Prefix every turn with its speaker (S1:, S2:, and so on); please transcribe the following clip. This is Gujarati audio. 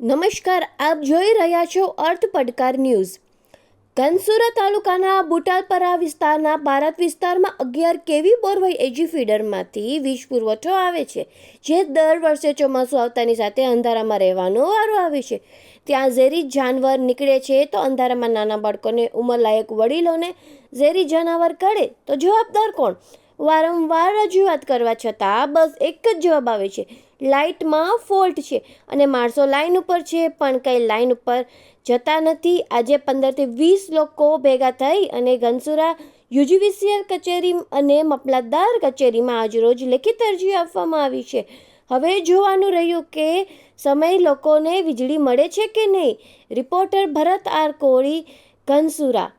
S1: નમસ્કાર, આપ જોઈ રહ્યા છો અર્થ પડકાર ન્યૂઝ. ઘનસુરા તાલુકાના બુટાલપરા વિસ્તારના ભારત વિસ્તારમાં અગિયાર કેવી બોરવાઈ એજી ફીડરમાંથી વીજ પુરવઠો આવે છે, જે દર વર્ષે ચોમાસું આવતાની સાથે અંધારામાં રહેવાનો વારો આવે છે. ત્યાં ઝેરી જાનવર નીકળે છે તો અંધારામાં નાના બાળકોને ઉંમરલાયક વડીલોને ઝેરી જાનવર કરે તો જવાબદાર કોણ? વારંવાર રજૂઆત કરવા છતાં બસ એક જ જવાબ આવે છે. લાઇટમાં ફોલ્ટ છે અને માણસો લાઈન ઉપર છે, પણ કંઈ લાઈન ઉપર જતા નથી. આજે પંદરથી વીસ લોકો ભેગા થઈ અને ઘનસુરા યુજીવીસીએલ કચેરી અને મપલાદાર કચેરીમાં આજરોજ લેખિત અરજી આપવામાં આવી છે. હવે જોવાનું રહ્યું કે સમય લોકોને વીજળી મળે છે કે નહીં. Reporter Bharat R Koli, Dhansura.